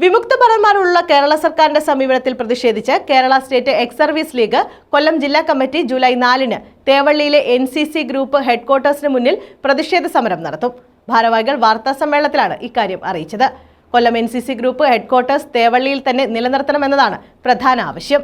വിമുക്ത ഭടന്മാരുള്ള കേരള സർക്കാരിന്റെ സമീപനത്തിൽ പ്രതിഷേധിച്ച് Kerala state ex service league Kollam ജില്ലാ കമ്മിറ്റി ജൂലൈ നാലിന് തേവള്ളിയിലെ എൻ സി സി ഗ്രൂപ്പ് ഹെഡ്ക്വാർട്ടേഴ്സിന് മുന്നിൽ പ്രതിഷേധ സമരം നടത്തും. ഭാരവാഹികൾ വാർത്താ സമ്മേളനത്തിലാണ് ഇക്കാര്യം അറിയിച്ചത്. Kollam N C C group headquarters തേവള്ളിയിൽ തന്നെ നിലനിർത്തണമെന്നതാണ് പ്രധാന ആവശ്യം.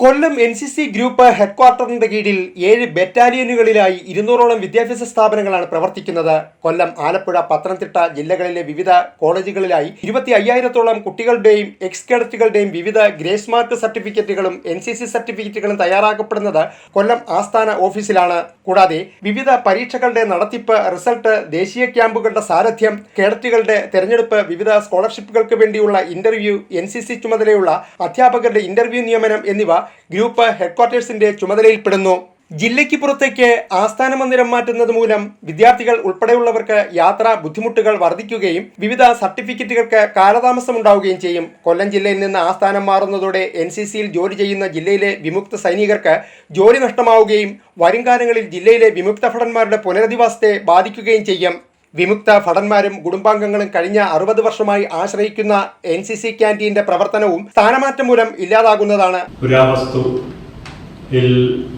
Kollam N C C group ഹെഡ്ക്വാർട്ടറിന്റെ കീഴിൽ ഏഴ് ബറ്റാലിയനുകളിലായി ഇരുന്നൂറോളം വിദ്യാഭ്യാസ സ്ഥാപനങ്ങളാണ് പ്രവർത്തിക്കുന്നത്. കൊല്ലം ആലപ്പുഴ പത്തനംതിട്ട ജില്ലകളിലെ വിവിധ കോളേജുകളിലായി ഇരുപത്തി അയ്യായിരത്തോളം കുട്ടികളുടെയും എക്സ് കേഡറ്റുകളുടെയും വിവിധ ഗ്രേസ് മാർക്ക് സർട്ടിഫിക്കറ്റുകളും എൻ സി സി സർട്ടിഫിക്കറ്റുകളും തയ്യാറാക്കപ്പെടുന്നത് കൊല്ലം ആസ്ഥാന ഓഫീസിലാണ്. കൂടാതെ വിവിധ പരീക്ഷകളുടെ നടത്തിപ്പ് റിസൾട്ട് ദേശീയ ക്യാമ്പുകളുടെ സാരഥ്യം കേഡറ്റുകളുടെ തെരഞ്ഞെടുപ്പ് വിവിധ സ്കോളർഷിപ്പുകൾക്ക് വേണ്ടിയുള്ള ഇന്റർവ്യൂ എൻ സി സി ചുമതലയുള്ള അധ്യാപകരുടെ ഇന്റർവ്യൂ നിയമനം എന്നിവ ഗ്രൂപ്പ് ഹെഡ്ക്വാർട്ടേഴ്സിന്റെ ചുമതലയിൽപ്പെടുന്നു. ജില്ലയ്ക്ക് പുറത്തേക്ക് ആസ്ഥാന മന്ദിരം മാറ്റുന്നത് മൂലം വിദ്യാർത്ഥികൾ ഉൾപ്പെടെയുള്ളവർക്ക് യാത്രാ ബുദ്ധിമുട്ടുകൾ വർദ്ധിക്കുകയും വിവിധ സർട്ടിഫിക്കറ്റുകൾക്ക് കാലതാമസം ഉണ്ടാവുകയും ചെയ്യും. കൊല്ലം ജില്ലയിൽ നിന്ന് ആസ്ഥാനം മാറുന്നതോടെ എൻ സി സിയിൽ ജോലി ചെയ്യുന്ന ജില്ലയിലെ വിമുക്ത സൈനികർക്ക് ജോലി നഷ്ടമാവുകയും വരുംകാലങ്ങളിൽ ജില്ലയിലെ വിമുക്ത ഭടന്മാരുടെ പുനരധിവാസത്തെ ബാധിക്കുകയും ചെയ്യും. വിമുക്ത ഭടന്മാരും കുടുംബാംഗങ്ങളും കഴിഞ്ഞ അറുപത് വർഷമായി ആശ്രയിക്കുന്ന എൻ സി സി ക്യാന്റീന്റെ പ്രവർത്തനവും സ്ഥാനമാറ്റം മൂലം ഇല്ലാതാകുന്നതാണ്.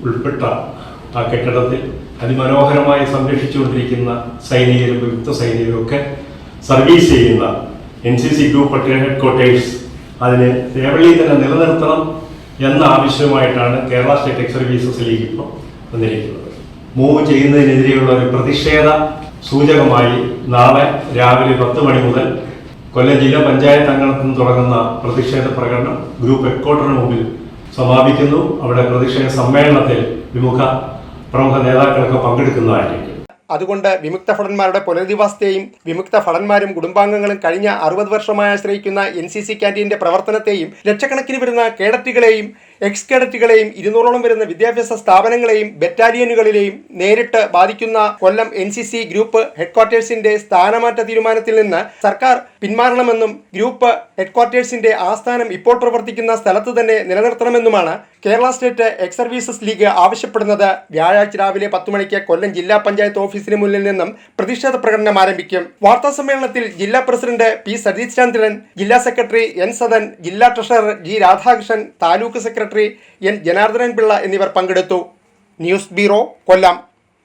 ഉൾപ്പെട്ട ആ കെട്ടിടത്തിൽ അതിമനോഹരമായി സംരക്ഷിച്ചുകൊണ്ടിരിക്കുന്ന സൈനികരും വിമുക്ത സൈനികരും ഒക്കെ സർവീസ് ചെയ്യുന്ന N C C group headquarters അതിനെ തേവളി തന്നെ നിലനിർത്തണം എന്ന ആവശ്യമായിട്ടാണ് Kerala state ex services league ഇപ്പോൾ വന്നിരിക്കുന്നത്. മൂവ് ചെയ്യുന്നതിനെതിരെയുള്ള ഒരു പ്രതിഷേധ സൂചകമായി നാളെ രാവിലെ പത്ത് മണി മുതൽ കൊല്ലം ജില്ലാ പഞ്ചായത്ത് അംഗണത്തിൽ നിന്ന് തുടങ്ങുന്ന പ്രതിഷേധ പ്രകടനം ഗ്രൂപ്പ് ഹെഡ്ക്വാർട്ടറിന് മുമ്പിൽ സമാപിക്കുന്നു. അവിടെ പ്രതിഷേധ സമ്മേളനത്തിൽ വിമുഖ പ്രമുഖ നേതാക്കളൊക്കെ പങ്കെടുക്കുന്നതായിരിക്കും. അതുകൊണ്ട് വിമുക്ത ഭടന്മാരുടെ പുനരധിവാസത്തെയും വിമുക്ത ഭടന്മാരും കുടുംബാംഗങ്ങളും കഴിഞ്ഞ അറുപത് വർഷമായി ആശ്രയിക്കുന്ന എൻ സി സി ക്യാന്റീന്റെ പ്രവർത്തനത്തെയും ലക്ഷക്കണക്കിന് വരുന്ന കേഡറ്റുകളെയും എക്സ് കേഡറ്റുകളെയും ഇരുന്നൂറോളം വരുന്ന വിദ്യാഭ്യാസ സ്ഥാപനങ്ങളെയും ബറ്റാലിയനുകളിലെയും നേരിട്ട് ബാധിക്കുന്ന Kollam N C C group ഹെഡ്ക്വാർട്ടേഴ്സിന്റെ സ്ഥാനമാറ്റ തീരുമാനത്തിൽ നിന്ന് സർക്കാർ പിന്മാറണമെന്നും ഗ്രൂപ്പ് ഹെഡ്ക്വാർട്ടേഴ്സിന്റെ ആസ്ഥാനം ഇപ്പോൾ പ്രവർത്തിക്കുന്ന സ്ഥലത്ത് തന്നെ നിലനിർത്തണമെന്നുമാണ് Kerala state ex services league ആവശ്യപ്പെടുന്നത്. വ്യാഴാഴ്ച രാവിലെ പത്ത് മണിക്ക് കൊല്ലം ജില്ലാ പഞ്ചായത്ത് ഓഫീസിന് മുന്നിൽ നിന്നും പ്രതിഷേധ പ്രകടനം ആരംഭിക്കും. വാർത്താ സമ്മേളനത്തിൽ ജില്ലാ പ്രസിഡന്റ് പി സതീഷ് ചന്ദ്രൻ ജില്ലാ സെക്രട്ടറി എൻ സദൻ ജില്ലാ treasurer G Radhakrishnan taluk secretary N Janardhanan Pillai എന്നിവർ പങ്കെടുത്തു. News bureau Kollam.